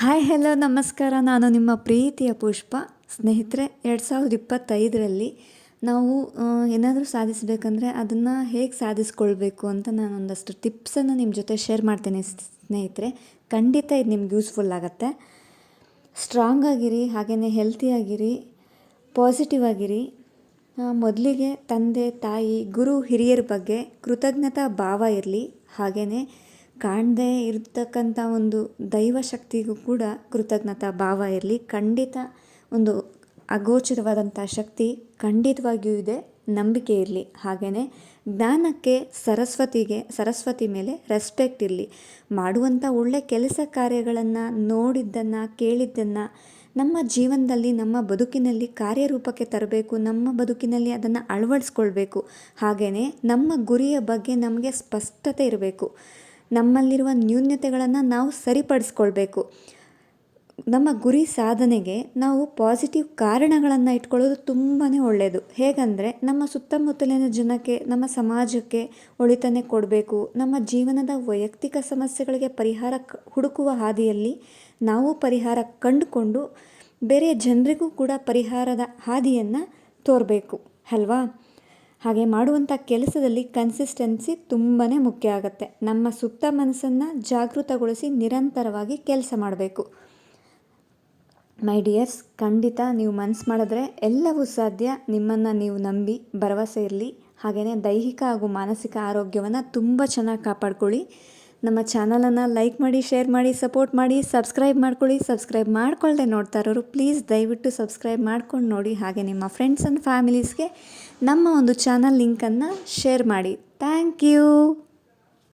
Hi hello ನಮಸ್ಕಾರ. ನಾನು ನಿಮ್ಮ ಪ್ರೀತಿಯ ಪುಷ್ಪ. ಸ್ನೇಹಿತರೆ, ಎರಡು ಸಾವಿರದ ಇಪ್ಪತ್ತೈದರಲ್ಲಿ ನಾವು ಏನಾದರೂ ಸಾಧಿಸಬೇಕಂದ್ರೆ ಅದನ್ನು ಹೇಗೆ ಸಾಧಿಸ್ಕೊಳ್ಬೇಕು ಅಂತ ನಾನು ಒಂದಷ್ಟು ಟಿಪ್ಸನ್ನು ನಿಮ್ಮ ಜೊತೆ ಶೇರ್ ಮಾಡ್ತೇನೆ ಸ್ನೇಹಿತರೆ. ಖಂಡಿತ ಇದು ನಿಮ್ಗೆ ಯೂಸ್ಫುಲ್ ಆಗುತ್ತೆ. ಸ್ಟ್ರಾಂಗ್ ಆಗಿರಿ ಹಾಗೆಯೇ ಹೆಲ್ತಿಯಾಗಿರಿ ಪಾಸಿಟಿವ್ ಆಗಿರಿ. ಮೊದಲಿಗೆ ತಂದೆ, ತಾಯಿ, ಗುರು, ಹಿರಿಯರ ಬಗ್ಗೆ ಕೃತಜ್ಞತಾ ಭಾವ ಇರಲಿ. ಹಾಗೆಯೇ ಕಾಣದೇ ಇರತಕ್ಕಂಥ ಒಂದು ದೈವ ಶಕ್ತಿಗೂ ಕೂಡ ಕೃತಜ್ಞತಾ ಭಾವ ಇರಲಿ. ಖಂಡಿತ ಒಂದು ಅಗೋಚರವಾದಂಥ ಶಕ್ತಿ ಖಂಡಿತವಾಗಿಯೂ ಇದೆ, ನಂಬಿಕೆ ಇರಲಿ. ಹಾಗೆಯೇ ಜ್ಞಾನಕ್ಕೆ ಸರಸ್ವತಿಗೆ, ಸರಸ್ವತಿ ಮೇಲೆ ರೆಸ್ಪೆಕ್ಟ್ ಇರಲಿ. ಮಾಡುವಂಥ ಒಳ್ಳೆ ಕೆಲಸ ಕಾರ್ಯಗಳನ್ನು ನೋಡಿದ್ದನ್ನು, ಕೇಳಿದ್ದನ್ನು, ನಮ್ಮ ಜೀವನದಲ್ಲಿ, ನಮ್ಮ ಬದುಕಿನಲ್ಲಿ ಕಾರ್ಯರೂಪಕ್ಕೆ ತರಬೇಕು, ನಮ್ಮ ಬದುಕಿನಲ್ಲಿ ಅದನ್ನು ಅಳವಡಿಸ್ಕೊಳ್ಬೇಕು. ಹಾಗೆಯೇ ನಮ್ಮ ಗುರಿಯ ಬಗ್ಗೆ ನಮಗೆ ಸ್ಪಷ್ಟತೆ ಇರಬೇಕು. ನಮ್ಮಲ್ಲಿರುವ ನ್ಯೂನತೆಗಳನ್ನು ನಾವು ಸರಿಪಡಿಸ್ಕೊಳ್ಬೇಕು. ನಮ್ಮ ಗುರಿ ಸಾಧನೆಗೆ ನಾವು ಪಾಸಿಟಿವ್ ಕಾರಣಗಳನ್ನು ಇಟ್ಕೊಳ್ಳೋದು ತುಂಬಾ ಒಳ್ಳೆಯದು ಹೇಗಂದರೆ, ನಮ್ಮ ಸುತ್ತಮುತ್ತಲಿನ ಜನಕ್ಕೆ, ನಮ್ಮ ಸಮಾಜಕ್ಕೆ ಒಳಿತನೆ ಕೊಡಬೇಕು. ನಮ್ಮ ಜೀವನದ ವೈಯಕ್ತಿಕ ಸಮಸ್ಯೆಗಳಿಗೆ ಪರಿಹಾರ ಹುಡುಕುವ ಹಾದಿಯಲ್ಲಿ ನಾವು ಪರಿಹಾರ ಕಂಡುಕೊಂಡು ಬೇರೆ ಜನರಿಗೂ ಕೂಡ ಪರಿಹಾರದ ಹಾದಿಯನ್ನು ತೋರಬೇಕು. ಅಲ್ವಾ? ಹಾಗೆ ಮಾಡುವಂಥ ಕೆಲಸದಲ್ಲಿ ಕನ್ಸಿಸ್ಟೆನ್ಸಿ ತುಂಬಾ ಮುಖ್ಯ ಆಗುತ್ತೆ. ನಮ್ಮ ಸುತ್ತ ಮನಸ್ಸನ್ನು ಜಾಗೃತಗೊಳಿಸಿ ನಿರಂತರವಾಗಿ ಕೆಲಸ ಮಾಡಬೇಕು. ಮೈ ಡಿಯರ್ಸ್ ಖಂಡಿತ ನೀವು ಮನಸ್ಸು ಮಾಡಿದ್ರೆ ಎಲ್ಲವೂ ಸಾಧ್ಯ. ನಿಮ್ಮನ್ನು ನೀವು ನಂಬಿ, ಭರವಸೆ ಇರಲಿ. ಹಾಗೆಯೇ ದೈಹಿಕ ಹಾಗೂ ಮಾನಸಿಕ ಆರೋಗ್ಯವನ್ನು ತುಂಬ ಚೆನ್ನಾಗಿ ಕಾಪಾಡ್ಕೊಳ್ಳಿ. ನಮ್ಮ ಚಾನಲನ್ನು ಲೈಕ್ ಮಾಡಿ, ಶೇರ್ ಮಾಡಿ, ಸಪೋರ್ಟ್ ಮಾಡಿ, ಸಬ್ಸ್ಕ್ರೈಬ್ ಮಾಡ್ಕೊಳ್ಳಿ. ಸಬ್ಸ್ಕ್ರೈಬ್ ಮಾಡ್ಕೊಳ್ಳದೆ ನೋಡ್ತಾ ಇರೋರು ಪ್ಲೀಸ್ ದಯವಿಟ್ಟು ಸಬ್ಸ್ಕ್ರೈಬ್ ಮಾಡ್ಕೊಂಡು ನೋಡಿ ಹಾಗೆ ನಿಮ್ಮ ಫ್ರೆಂಡ್ಸ್ ಆ್ಯಂಡ್ ಫ್ಯಾಮಿಲೀಸ್ಗೆ ನಮ್ಮ ಒಂದು ಚಾನಲ್ ಲಿಂಕನ್ನು ಶೇರ್ ಮಾಡಿ. Thank you.